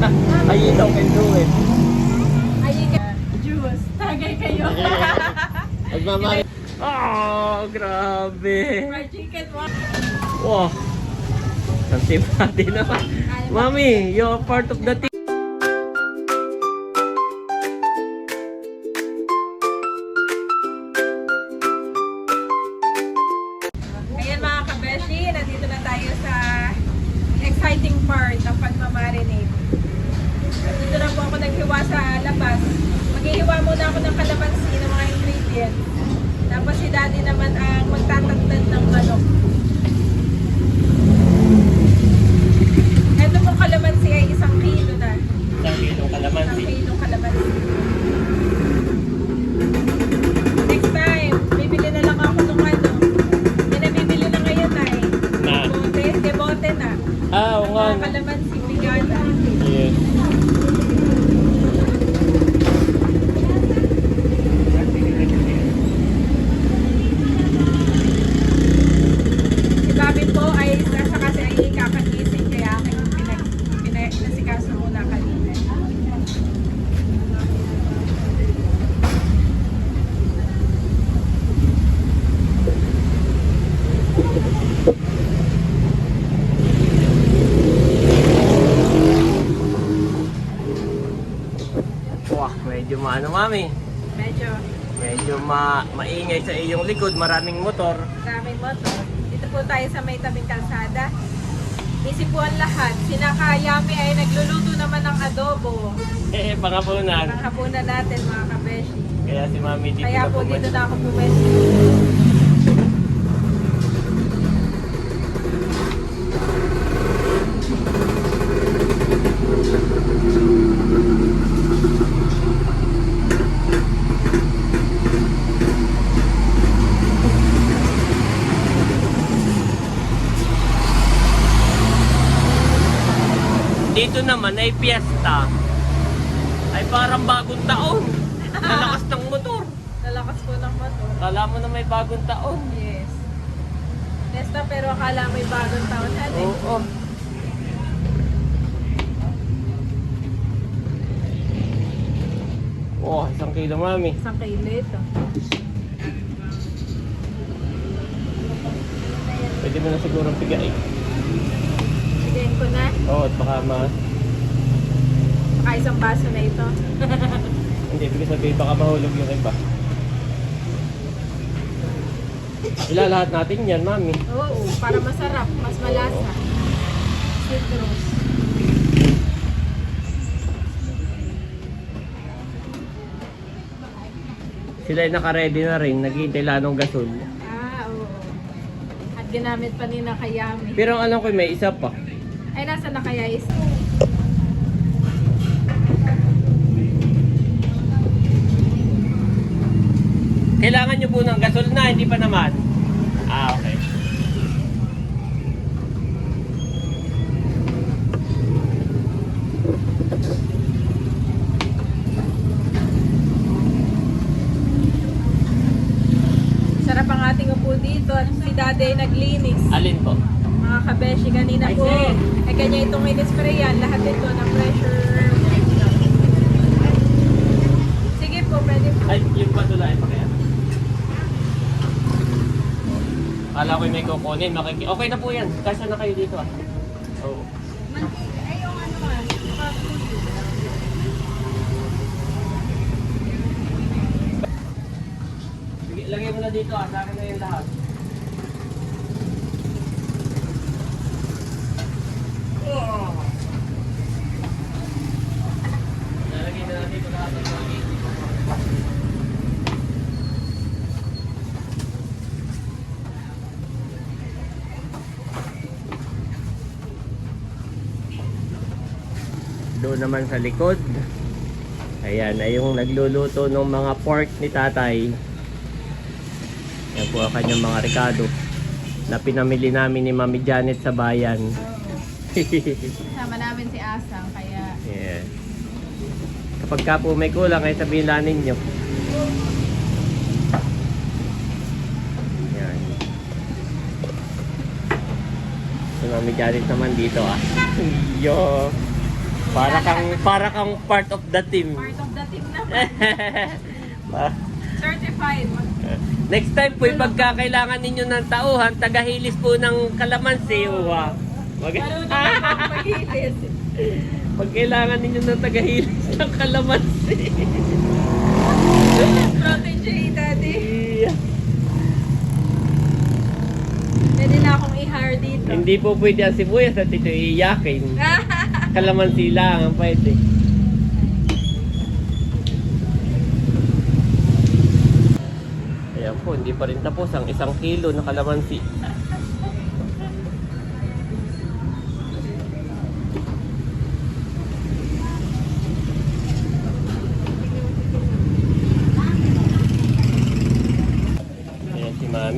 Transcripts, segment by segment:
Ay, you know, can do it. Juice. Tagay kayo. Nagmamahal. Oh, grabe. Fried chicken. Wow. Ang simpati naman. Mami, you're part of the team. Labas. Maghihiwa muna ako ng kalamansi ng mga ingredients. Tapos si daddy naman ang magtatagtad ng manok. Ito pong kalamansi ay isang kilo na. Isang Isang kalamansi. kilong kalamansi. Next time, bibili na lang ako ng ano. Yan na bibili na ngayon ay. Na. Bote, de bote na. Ah, oo nga. Mga kalamansi, bigada. Yes. Si Bobby po ay nasa kasi ay kakagising kaya aking pinag, pinag, inasikaso muna kanina. Wow, medyo maano, mami. Medyo Medyo ma maingay sa iyong likod, maraming motor. daming motor. Dito po tayo sa may tabing kalsada. Busy po ang lahat. Sina Kayami ay nagluluto naman ng adobo. Eh, pangapunan. Ang hapunan natin mga kabeshi. Kaya si mami dito Kaya na po dito na ako pumwesto. Dito naman ay piyesta. Ay parang bagong taon. Nalakas ng motor. Nalakas po ng motor. Kala mo na may bagong taon. Yes. Nesta pero akala may bagong taon natin. Oo. Oh, isang kilo mami. Isang kilo ito. Pwede mo na siguro pigain. Sigayin ko na. Oo, at baka ma... Baka isang baso na ito. Hindi, ibig sabihin baka mahulog yung iba. Ilalahat natin yan, mami. Oo, para masarap. Mas malasa. Citrus. Sila ay naka-ready na rin, naghihintay lang ng gasol. Ah, oo. At ginamit pa ni na Kayami. Pero ang alam ko may isa pa. Ay, nasa na kaya is? Kailangan nyo po ng gasol na, hindi pa naman. Ah, okay. Sarap ang ating upo dito at si Daddy ay naglinis. Alin po? Mga kabeshi kanina po. Ay kanya itong in-sprayan. Lahat ito na pressure. Sige po, pwede po. Ay, yung patulay pa kaya? Kala ko may kukunin, makiki... Okay na po yan. Kasya na kayo dito ah. Oo. Ay, yung ano ah. Sige, lagay mo na dito ah. Sa akin na yung lahat. Oh. Lalagay na natin ito lahat ng mga Doon naman sa likod. Ayan, ay yung nagluluto ng mga pork ni tatay. Yan po ang kanyang mga rekado na pinamili namin ni Mami Janet sa bayan. Kasama namin si Asang, kaya yeah. Kapag ka po may kulang ay sabihin lang ninyo. Yan. Si Mami Janet naman dito ah. Yo. Para kang, para kang part of the team. Part of the team naman. Certified. Next time po, pagkakailangan ninyo ng tauhan, tagahilis po ng kalamansi. Wow. Maghilis. Pag kailangan ninyo ng tagahilis ng kalamansi. Protege, daddy. Yeah. Pwede na akong i-hire dito. Hindi po pwede ang sibuyas at ito iyakin. Kalamansi lang ang pwede. Ayan po, hindi pa rin tapos ang isang kilo na kalamansi.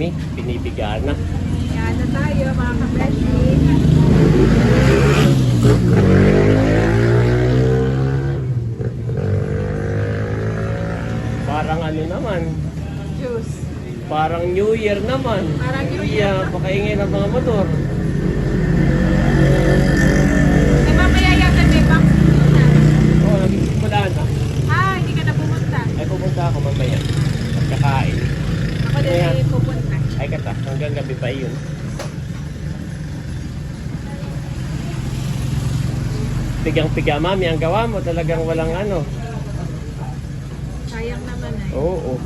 Ayan si Mami, binibigaan na. Yan na tayo, mga kabeshi. Parang ano naman, Juice. parang New Year naman. Parang New Year. Yeah, pakaingay ng mga motor. Eh, mamaya yata may vaccine na. Oo, oh, nagsisimula na. Ah, hindi ka na pumunta. Ay, pupunta ako mamaya. Pagkakain. Ako din Ayan. Ay, kata, hanggang gabi pa yun. Pigang-piga, mami, ang gawa mo talagang walang ano. Sayang naman ay. Oo.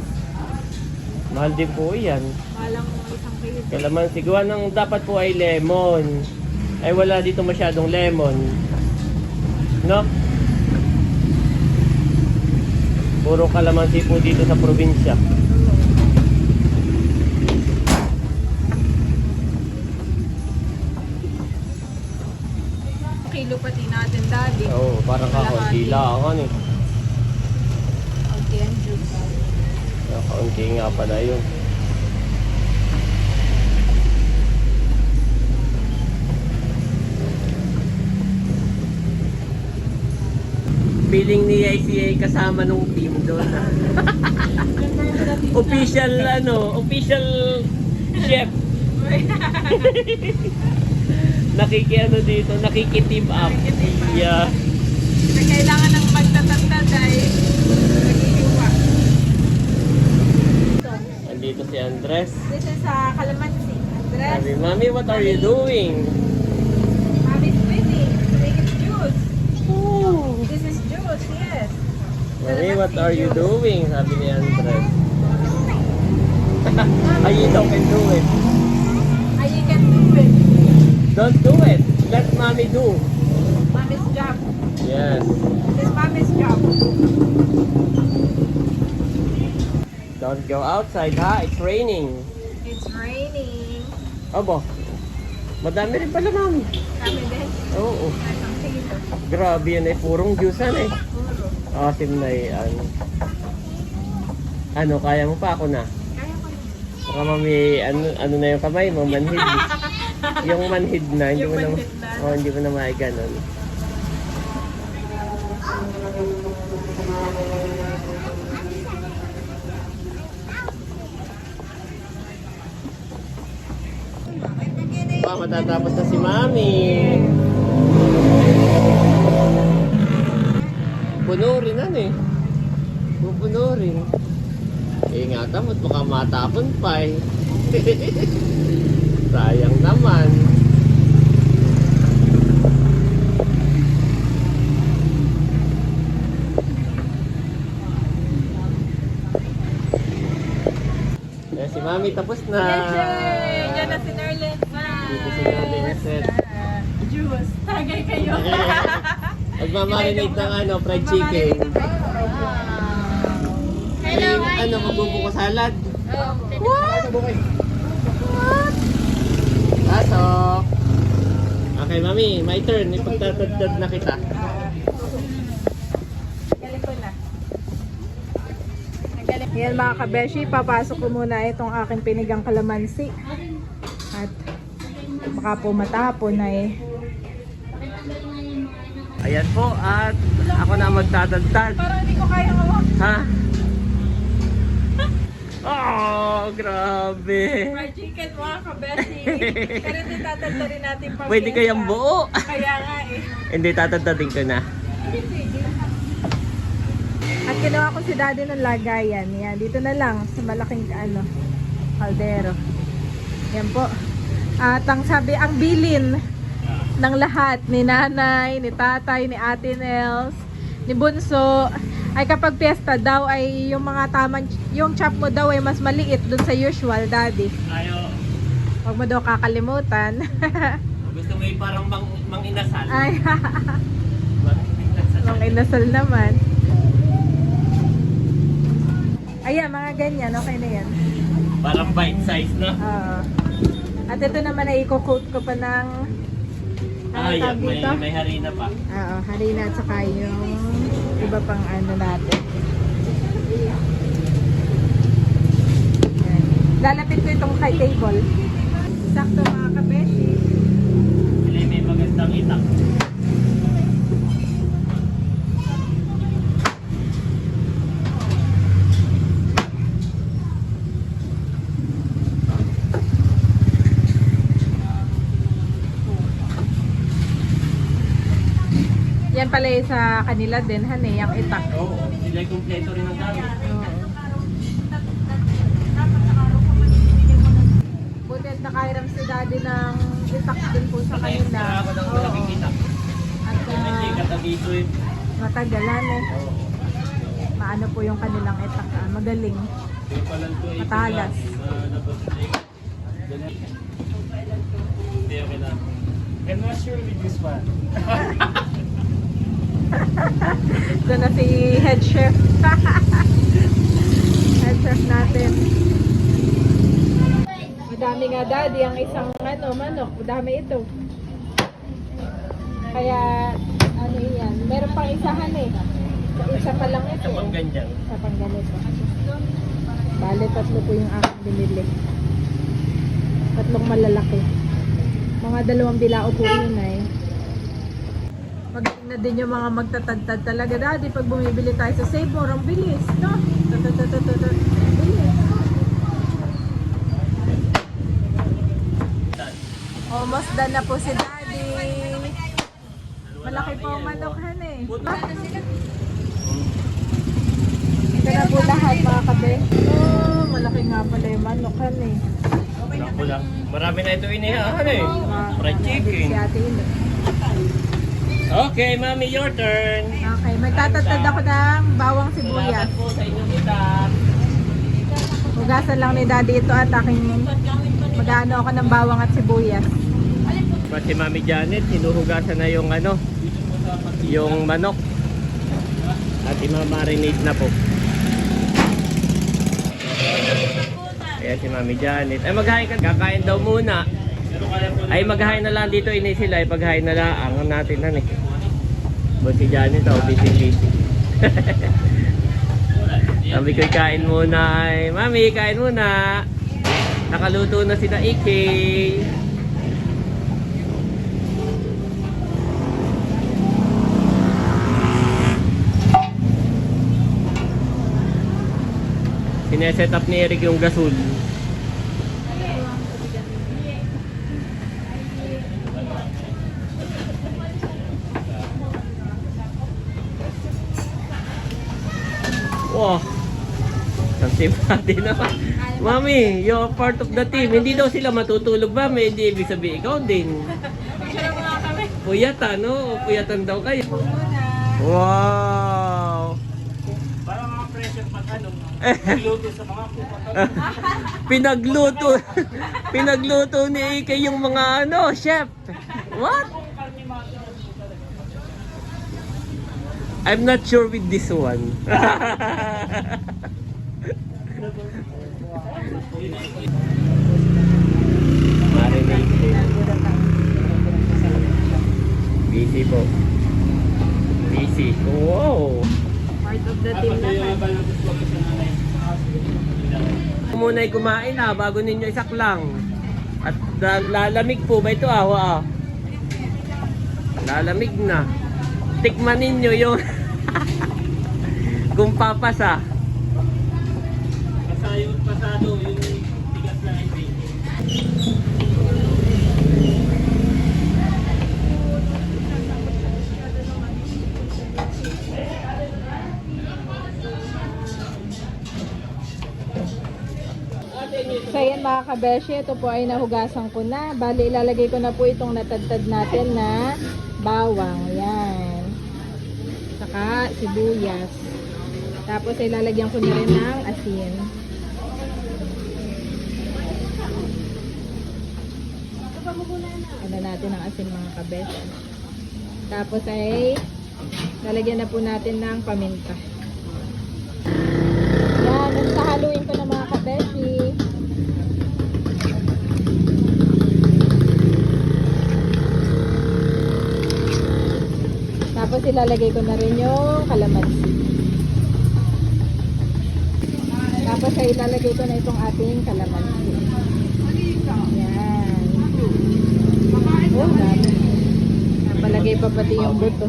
Mahal din po yan. Walang isang kilo. Kalaman sigwa ng dapat po ay lemon. Ay wala dito masyadong lemon. No? Puro kalamansi po dito sa probinsya. Kilo pati natin, daddy. Oo, parang kakaunti lang ano eh. Okay, ang juice. Kakaunti nga pala yun. Feeling ni ICA kasama nung team doon. official ano, official chef. Nakiki ano dito, nakiki-team up. Nakiki-team up. Yeah. na kailangan ng magtatanda dahil naghihiwa. Andito si Andres. This is uh, calamansi. Andres, Sabi, Mami, what are you doing? Mommy's make it juice. Ooh. This is juice, yes. Mami, what are you doing? Sabi ni Andres. Ayun, can do it. Ah, you can do it. Don't do it. Let mommy do. Mommy's job. Yes. This is mommy's job. Don't go outside, ha? It's raining. It's raining. Abo. Madami rin pala, mami. Kami din. Oo. Grabe yan eh. Purong juice yan eh. Puro. Asim na eh. Ano. ano, kaya mo pa ako na? Kaya ko na. Baka mami, ano, ano na yung kamay mo? Manhid. Yung manhid na. Hindi Yung mo na, na. oh, hindi mo na maiganon. Pa, matatapos na si Mami. Puno rin ano eh. Pupuno rin. Ingatan mo't baka matapon pa eh. Sayang naman. Eh, si Mami tapos na. Yay! Yan na si Nerlin. Dito si Nerlin set. Juice. Tagay kayo. Magmamarinate ng ano, fried chicken. Hello, ano, magbubuko salad. What? Pasok. Okay, mami, my turn. Ipagtatadtad na kita. Yan mga kabeshi, papasok ko muna itong aking pinigang kalamansi. At baka po matapon ay Ayan po, at ako na magtatadtad. parang hindi ko kaya hawak. Ha? Oh, grabe. Fried chicken mga kabeshi. Pero hindi tatanda rin natin pag Pwede kayang buo. Kaya nga eh. Hindi, tatadtadin ko na. At kinuha ko si daddy ng lagayan. Yan, dito na lang sa malaking ano, kaldero. Yan po. At ang sabi, ang bilin ng lahat, ni nanay, ni tatay, ni ate Nels, ni Bunso, ay kapag piyesta daw ay yung mga tamang, yung chop mo daw ay mas maliit dun sa usual, daddy. Ayo. Huwag mo daw kakalimutan. Gusto mo yung parang mang, mang inasal. ay, Mang inasal. naman. Ayan, mga ganyan, okay na yan. Parang bite size, no? Oo. At ito naman ay i-coat ko pa ng ano Ah, yan. May, may harina pa. Oo, harina at saka yung iba pang ano natin. Lalapit ko itong kay table. Sakto mga kabeshi. Sila may magandang itak. Yan pala yung sa kanila din, han eh, yung itak. Oo. Sila yung kumpleto rin ng gamit. Oo. Buti at nakairam si daddy ng itak din po sa kanila. Oo. At yun. matagalan eh. Maano po yung kanilang itak. ah, Magaling. Ay Matalas. I'm not sure with this one. Doon na si head chef. head chef natin. Madami nga daddy ang isang ano, manok. Madami ito. Kaya ano yan. Meron pang isahan eh. Isa pa lang ito. Kapag eh. ganyan. Sa pang ganito. Bale, tatlo po yung aking binili. Tatlong malalaki. Mga dalawang bilao po yun eh. Magaling na din yung mga magtatadtad talaga. Daddy, pag bumibili tayo sa Save More, ang bilis, no? Bilis. Almost done na po si Daddy. Malaki po ang manokhan eh. Ito na po lahat mga kabe. Oh, malaki nga pala yung manokhan eh. Marami na ito inihahan eh. Fried Si chicken. ate Ine. Okay, mami, your turn. Okay, magtatatad ako ng bawang sibuyas. Salamat po sa inyong itak. Hugasan lang ni daddy ito at aking mag-ano ako ng bawang at sibuyas. Pa si Mami Janet, sinuhugasan na yung ano, yung manok. At imamarinate na po. Kaya si Mami Janet. Ay maghain ka, kakain daw muna. Ay maghain na lang dito ini sila, ay paghain na lang ang natin na eh. Bo si Janet oh, busy busy. Sabi ko kain muna ay, Mami kain muna. Nakaluto na si Iki. Sineset up ni Eric yung gasol. Wow. Ang simpati naman. Mami, you're part of the team. Hindi daw sila matutulog ba? May hindi ibig sabihin ikaw din. Puyatan, no? Puyatan daw kayo. Wow! Parang mga pressure pag ano, luto sa mga kupat. pinagluto pinagluto ni Ike yung mga ano, chef. What? I'm not sure with this one. Marinate. Busy po. Busy. Wow! Part of the team naman. Muna'y kumain ha, bago ninyo isaklang. At la- lalamig po ba ito ah? ah. Lalamig na. Tikman ninyo yung kung papasa. Pasayo, pasado yung tigas na itin. So yan mga kabeshi, ito po ay nahugasan ko na. Bali ilalagay ko na po itong natadtad natin na bawang. Yan. Saka sibuyas. Tapos ay lalagyan ko na rin ng asin. Ano natin ng asin mga kabeshi. Tapos ay lalagyan na po natin ng paminta. Yan, nung haluin ko na mga kabeshi. Tapos ilalagay ko na rin yung kalamansi. Tapos ay ilalagay ko na itong ating kalamansi. Yan. Oh, dami. Napalagay pa pati yung buto.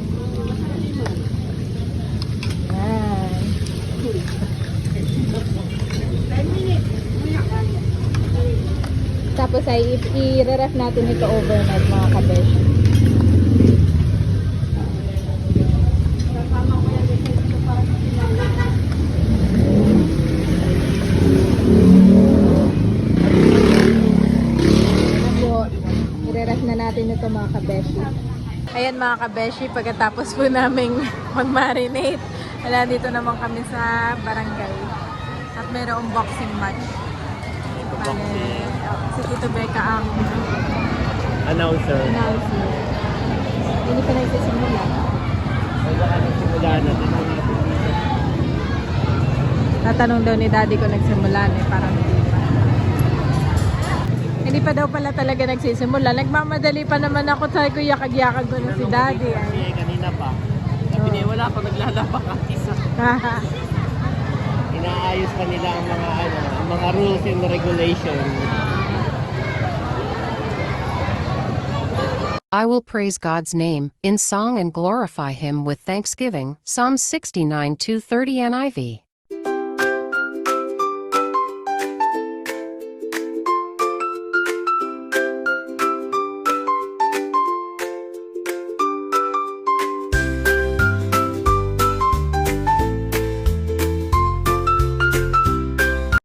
Yan. Tapos ay i-ref natin ito overnight mga kabesh. Ano po, i-ref na natin ito mga kabeshi. Ayan mga kabeshi, pagkatapos po namin mag-marinate, wala dito naman kami sa barangay. At mayroong boxing match. Bale, oh, si Tito Becca ang Announcer. announcer. Hindi pa nagsisimula. Wala ka nagsimula na. Tatanong daw ni Daddy kung nagsimula na eh, parang hindi. Hindi pa daw pala talaga nagsisimula. Nagmamadali pa naman ako sa kuya kagyakag ko na si Daddy. Ay. Kanina pa. Sabi niya, wala pa naglalaba ka isa. Inaayos pa nila ang mga ano, ang mga rules and regulations. I will praise God's name in song and glorify him with thanksgiving. Psalm 69 230 NIV.